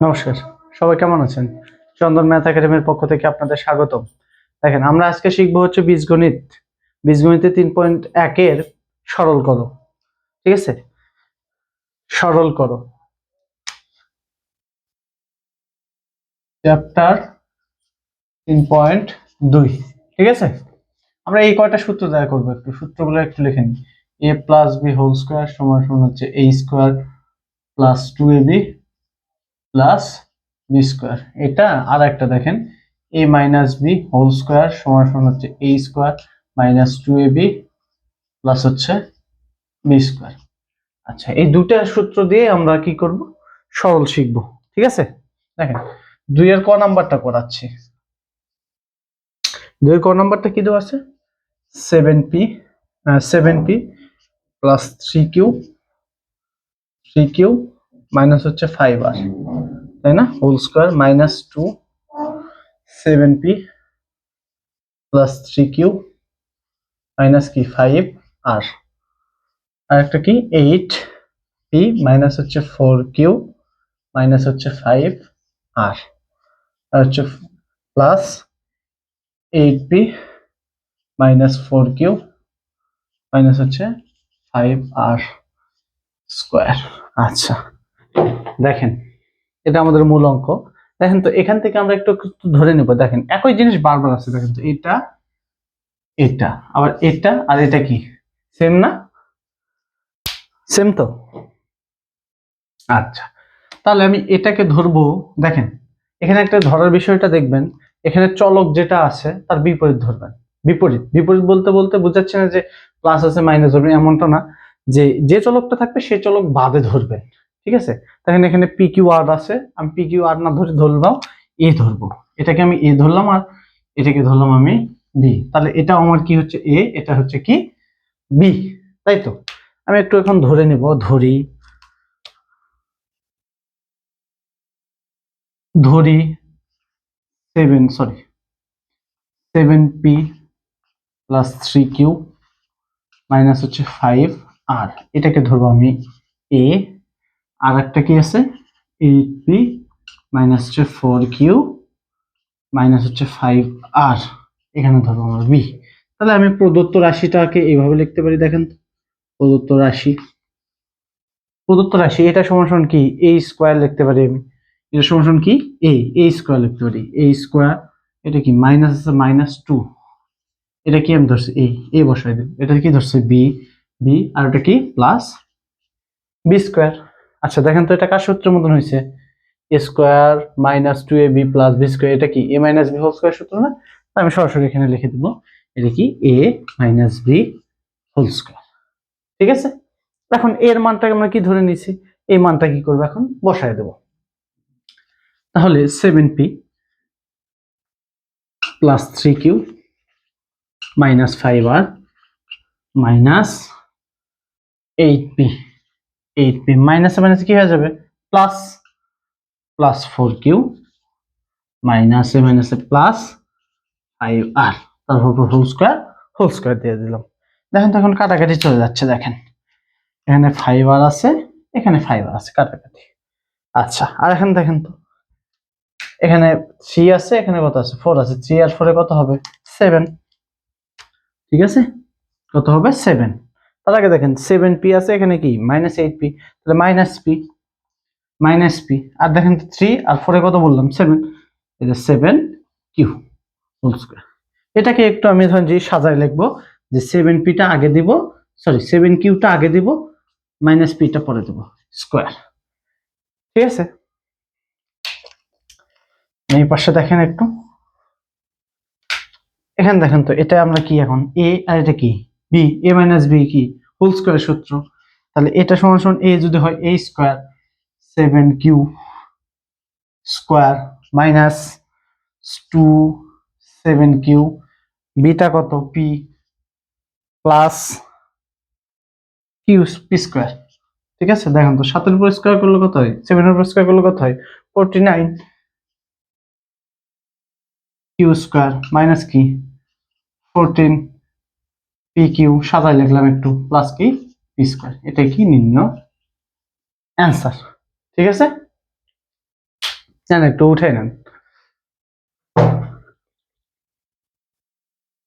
নমস্কার, সবাই কেমন আছেন? চন্দন ম্যাথ একাডেমির পক্ষ থেকে আপনাদের স্বাগতম। দেখেন, আমরা আজকে শিখব হচ্ছে বীজগণিত। বীজগণিতে তিন পয়েন্ট একের সরল করো ঠিক আছে? সরল করো চ্যাপ্টার তিন পয়েন্ট দুই। ঠিক আছে? আমরা এই কয়টা সূত্র দেয়া করব একটু? সূত্রগুলো একটু লিখে নিই। A plus B whole square সমান সমান হচ্ছে A square plus two A B plus B square এটা আর একটা দেখেন A minus B whole square সমান সমান হচ্ছে A square minus two A B plus হচ্ছে বি স্কোয়ার আচ্ছা এই দুটা সূত্র দিয়ে আমরা কি করব? সরল শিখব, ঠিক আছে? দেখেন, দুইয়ের ক নাম্বারটা করাচ্ছি। দুইয়ের ক নাম্বারটা কি দেওয়া আছে? Seven P seven P plus three Q three Q minus হচ্ছে ফাইভ আর তাই না whole square minus two seven P plus three Q minus কি ফাইভ আর আর একটা কি? এইট পি মাইনাস হচ্ছে ফোর কিউ মাইনাস হচ্ছে ফাইভ আর আর হচ্ছে plus eight P minus four Q minus হচ্ছে ফাইভ আর স্কোয়ার আচ্ছা দেখেন। এটা আমাদের মূল অঙ্ক। দেখেন তো, এখান থেকে আমরা একটু ধরে নেব। দেখেন, একই জিনিস বারবার আছে। দেখেন তো, এটা এটা, আবার এটা আর এটা কি? সেম না? সেম তো? আচ্ছা তাহলে আমি এটাকে ধরবো। দেখেন, এখানে একটা ধরার বিষয়টা দেখবেন, এখানে চলক যেটা আছে, তার বিপরীত ধরবেন। বিপরীত বিপরীত বলতে বলতে বোঝাচ্ছে না যে প্লাস আছে মাইনাস ধরবেন এমনটা না। যে যে চলকটা থাকবে সেই চলক বাদে ধরবেন ঠিক আছে? দেখেন এখানে পি কিউ আর আছে। আমি পি কিউ আর না ধরে ধরলাম এ ধরবো। এটাকে আমি এ ধরলাম আর এটাকে ধরলাম আমি বি তাহলে এটা আমার কি হচ্ছে এ এটা হচ্ছে কি বি তাই তো? আমি একটু এখন ধরে নিব, ধরি। ধরি seven sorry seven P plus three Q minus হচ্ছে ফাইভ আর এটাকে ধরবো আমি এ আর একটা কি আছে? এইট পি মাইনাস হচ্ছে ফোর কিউ মাইনাস হচ্ছে ফাইভ আর এখানে ধরবো আমার বি তাহলে আমি প্রদত্ত রাশিটাকে এইভাবে লিখতে পারি, দেখেন তো। প্রদত্ত রাশি। প্রদত্ত রাশি, এটা সমান কি? এ স্কোয়ার লিখতে পারি আমি। এটা সমান কি? এ এ স্কোয়ার লিখতে পারি। এ স্কোয়ার এটা কি? মাইনাস আছে মাইনাস টু এটা কি আমি ধরছি? এ এ বসাই দেব এটা কি ধরছে? বি বি আর ওটা কি? প্লাস বি স্কোয়ার আচ্ছা দেখেন তো এটা কার সূত্রের মতন হয়েছে A square minus two A B plus B square এটা কি A minus B whole square সূত্র না? আমি সরাসরি এখানে লিখে দেবো, এটা কি A minus B whole square ঠিক আছে? এখন এর মানটাকে আমরা কি ধরে নিয়েছি? এই মানটা কি করব এখন? বসায় দেব। তাহলে seven P plus three Q minus five R minus eight P eight P মাইনাসে মাইনাসে কি হয়ে যাবে? প্লাস প্লাস ফোর কিউ মাইনাসে মাইনাসে প্লাস ফাইভ আর তারপর হোল স্কোয়ার হোল স্কোয়ার দিয়ে দিলাম। দেখেন তো এখন কাটাকাটি চলে যাচ্ছে, দেখেন। এখানে ফাইভ আর আছে, এখানে ফাইভ আর আছে, কাটাকাটি। আচ্ছা আর এখানে দেখেন তো, এখানে থ্রি আছে, এখানে কত আছে? ফোর আছে। থ্রি আর ফোরে কত হবে? সেভেন ঠিক আছে? কত হবে? সেভেন তার দেখেন সেভেন পি আছে, এখানে কি? মাইনাস এইট পি তাহলে মাইনাস পি মাইনাস পি আর দেখেন থ্রি আর ফোরে কত বললাম? সেভেন এটা সেভেন কিউ হোল স্কোয়ার এটাকে একটু আমি ধরেন যে সাজায় লিখব, যে সেভেন পিটা আগে দিব সরি সেভেন কিউটা আগে দিব মাইনাস পিটা পরে দেবো স্কোয়ার ঠিক আছে? এই পাশে দেখেন একটু। এখানে দেখেন তো, এটা আমরা কি এখন? এ আর এটা কি? বি এ মাইনাস বি কি? হোল স্কোয়ার সূত্র। তাহলে এটা সমান সমান এ যদি হয় A square seven Q square minus two seven Q beta কত? P plus Q P square ঠিক আছে? দেখেন তো, সাতের উপর স্কোয়ার করলে কত হয়? সেভেনের উপর স্কোয়ার করলে কত হয়? Forty nine Q square minus কি? ফোরটিন পি কিউ সাদায় লিখলাম একটু প্লাস কি পি স্কোয়ার এটা কি নিম্ন? অ্যান্সার ঠিক আছে? না একটু উঠে নেন।